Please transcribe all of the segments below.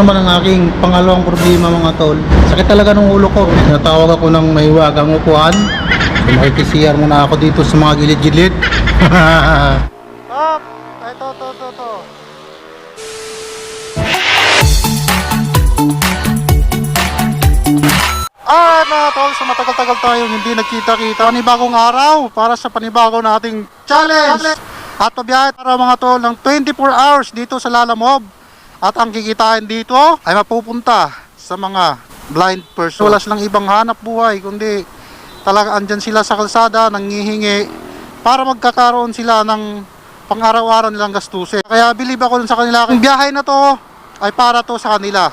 naman ang aking pangalawang problema mga tol. Sakit talaga ng ulo ko. Natawag ako ng may wagang upuan. So, makikisiyar muna ako dito sa mga gilid-gilid. Stop! Ito, ito, ito, ito. Ah, mga tol, so matagal-tagal tayo hindi nagkita-kita. Panibagong araw para sa panibago nating challenge. At pabiyahe para mga tol ng 24 hours dito sa Lalamob. At ang kikitain dito ay mapupunta sa mga blind person. Wala silang ibang hanap buhay kundi talaga andyan sila sa kalsada nangihingi para magkakaroon sila ng pang-araw-araw nilang gastusin. Kaya believe ako sa kanila. Ang biyahe na to ay para to sa kanila.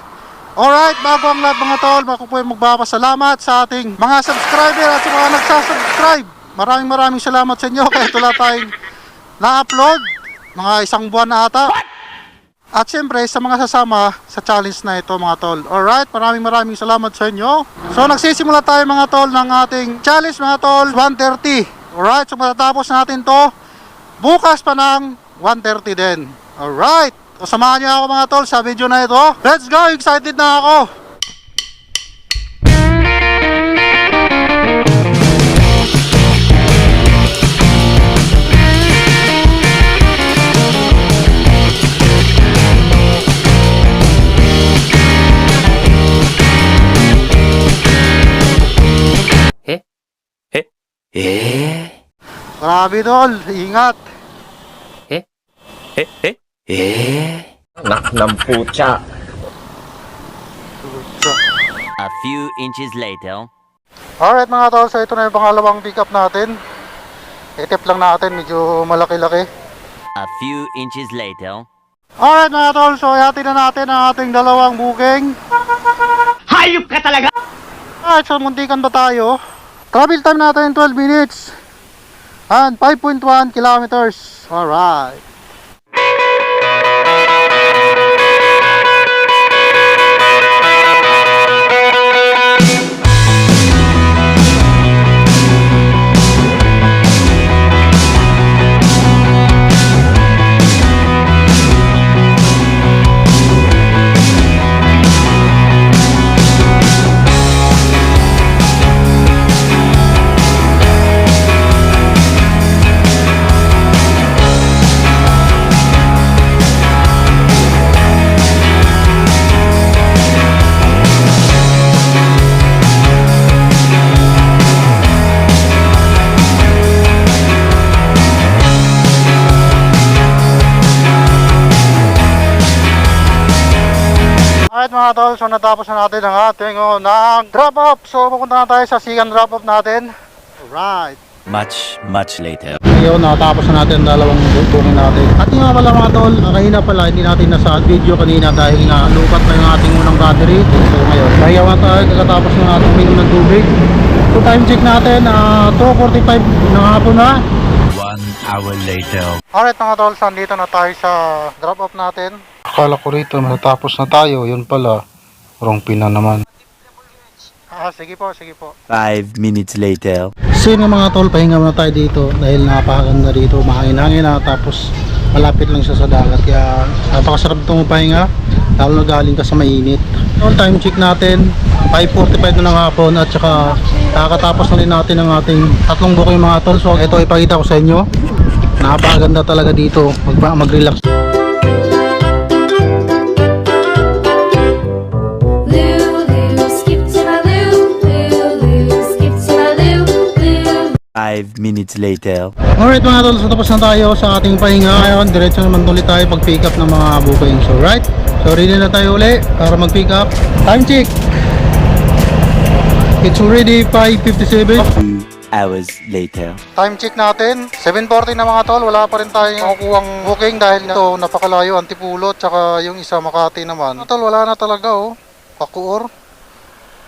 Alright, bago ang lahat mga tol, ako po ay magpapasalamat sa ating mga subscriber at sa mga nagsasubscribe. Maraming maraming salamat sa inyo kahit wala tayong na-upload. Mga isang buwan na ata. At syempre sa mga sasama sa challenge na ito mga tol. Alright, maraming maraming salamat sa inyo. So nagsisimula tayo mga tol ng ating challenge mga tol 130. Alright, so matatapos natin to bukas pa ng 130 din. Alright, so samahan niyo ako mga tol sa video na ito. Let's go, excited na ako. Grabe tol, ingat. Eh? Eh? Eh? Eh? Nak ng putya. A few inches later. Alright mga tol, so ito na yung pangalawang pick up natin. Itip lang natin, medyo malaki-laki. A few inches later. Alright mga tol, so ihati na natin ang ating dalawang booking. Hayop ka talaga! Alright, so muntikan ba tayo? Travel time natin 12 minutes. And 5.1 kilometers. Alright. Alright mga tol, so natapos na natin ang ating unang drop off. So pupunta na tayo sa second drop off natin. Alright. Much, much later. Ngayon, natapos na natin ang dalawang booking natin. At nga pala mga tol, kanina pala, hindi natin nasa video kanina dahil nga lukat na yung ating unang battery. So ngayon, kaya nga tayo kakatapos ng ating minum ng tubig. So time check natin, ah, 2.45 ng hapon na. One hour later. Alright mga tol, so andito na tayo sa drop off natin. Akala ko rito, matatapos na tayo. Yun pala, wrong pina naman. Ah, sige po, sige po. Five minutes later. So yun mga tol, pahinga muna tayo dito dahil napakaganda dito, mahangin-hangin na tapos malapit lang siya sa dagat kaya napakasarap itong pahinga lalo na galing ka sa mainit. Noon time check natin, 5.45 na ng hapon at saka nakakatapos na rin natin ang ating tatlong booking mga tol. So ito ipakita ko sa inyo. Napakaganda talaga dito mag mag-relax. 5 minutes later. Alright mga tol, so tapos na tayo sa ating pahinga ngayon. Diretso naman ulit tayo pag pick up ng mga bookings. So right, so ready na tayo uli para mag pick up. Time check! It's already 5.57. Hours later. Time check natin. 7.40 na mga tol. Wala pa rin tayong makukuha makukuhang booking dahil ito napakalayo. Antipulot, tsaka yung isa Makati naman. Tol, wala na talaga oh. Pakuor.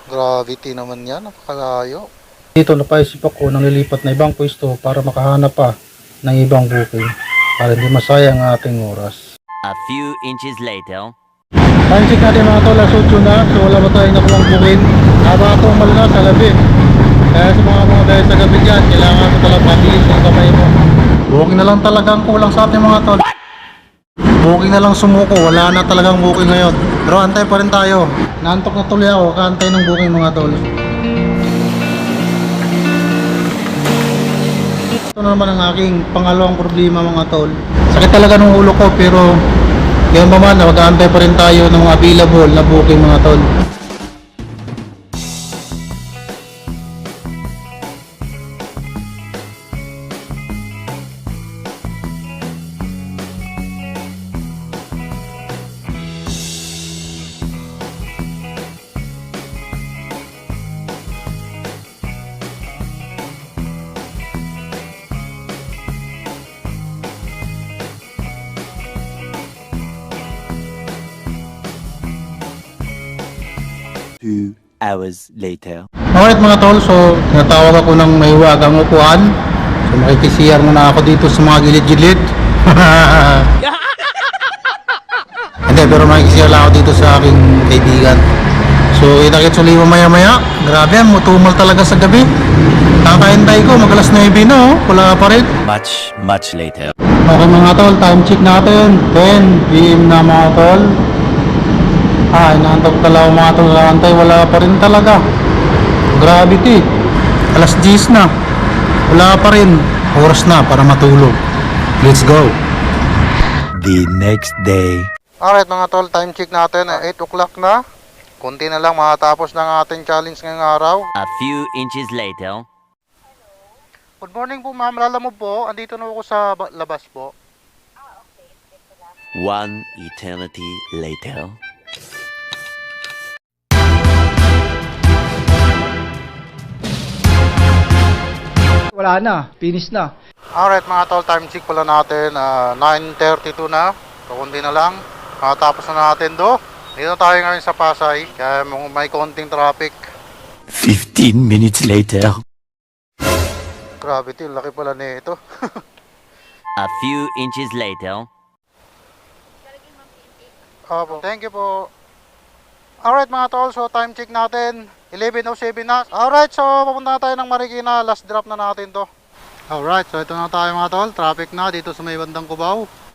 Gravity naman yan. Napakalayo. Dito napaisip ako nang lilipat na ibang pwesto para makahanap pa ng ibang booking. Para hindi masayang ang ating oras. A few inches later. Time check natin mga tol, alas 8 na. So wala pa tayong nakulang booking. Haba itong malala sa gabi. Kaya sa mga mga dahil sa gabi dyan, kailangan mo talagang mabilis yung kamay mo. Booking na lang talaga ang kulang sa ating mga tol. Booking na lang sumuko. Wala na talagang booking ngayon. Pero antay pa rin tayo. Naantok na tuloy ako. Kaantay ng booking mga tol. Ito na naman ang aking pangalawang problema mga tol. Sakit talaga ng ulo ko pero yan pa man, mag-aantay pa rin tayo ng available na booking mga tol. Hours later. Alright mga tol, so natawag ako ng may wagang upuan. So makikisiyar muna ako dito sa mga gilid-gilid. Hindi, pero makikisiyar lang ako dito sa aking kaibigan. So itakit ulit mamaya maya. Grabe, mutumal talaga sa gabi. Kakaintay ko, mag alas 9 na oh. Wala pa rin. Much, much later. Okay mga tol, time check natin. 10 PM na mga tol. Ah, inaantok talaga mga tol. Antay, wala pa rin talaga. Gravity. Alas 10 na. Wala pa rin. Oras na para matulog. Let's go. The next day. Alright mga tol, time check natin. 8 o'clock na. Kunti na lang matapos ng ating challenge ngayong araw. A few inches later. Good morning po ma'am. Lala mo po. Andito na ako sa ba- labas po. One eternity later. Wala na, finish na. Alright mga tol, time check pala natin. ah, 9.32 na. So, kundi na lang. Matapos na natin do. Dito tayo ngayon sa Pasay. Kaya may konting traffic. 15 minutes later. Gravity, laki pala nito. A few inches later. Opo, thank you po. Alright mga tol, so time check natin. 11.07 na. Alright, so papunta na tayo ng Marikina. Last drop na natin to. Alright, so ito na tayo mga tol. Traffic na dito sa may bandang Cubao.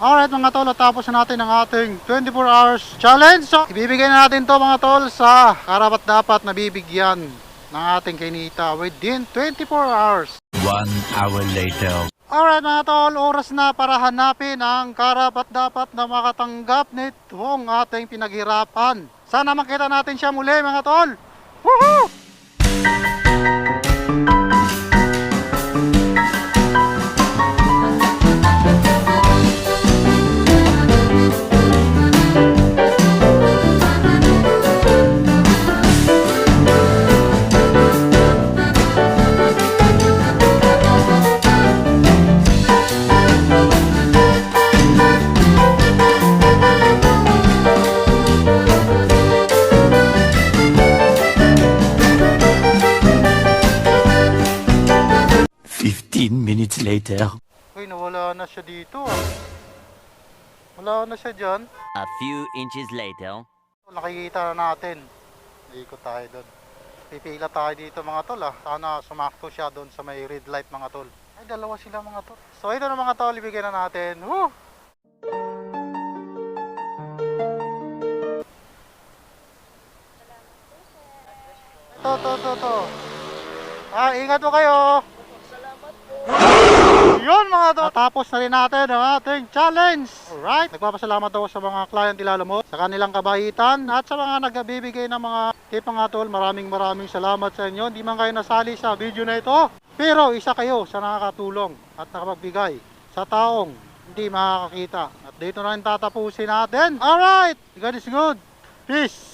Alright mga tol, tapos na natin ang ating 24 hours challenge. So, ibibigay na natin to mga tol sa karapat dapat na bibigyan ng ating kinita within 24 hours. One hour later. Alright mga tol, oras na para hanapin ang karapat dapat na makatanggap nitong ating pinaghirapan. Sana makita natin siya muli mga tol. Minutes later. Uy, nawala na siya dito ah. Wala na siya dyan. A few inches later. Nakikita na natin. Ikot tayo doon. Pipila tayo dito mga tol ah. Sana sumakto siya doon sa may red light mga tol. Ay, dalawa sila mga tol. So ito na mga tol, ibigay na natin. Woo! To, to, to, to. Ah, ingat mo kayo. Yun mga to. Tapos na rin natin ang ating challenge. Alright. Nagpapasalamat ako sa mga client ilalo mo, sa kanilang kabaitan, at sa mga nagbibigay ng mga tip mga tol. Maraming maraming salamat sa inyo. Hindi man kayo nasali sa video na ito. Pero isa kayo sa nakakatulong at nakapagbigay sa taong hindi makakakita. At dito na rin tatapusin natin. Alright. God is good. Peace.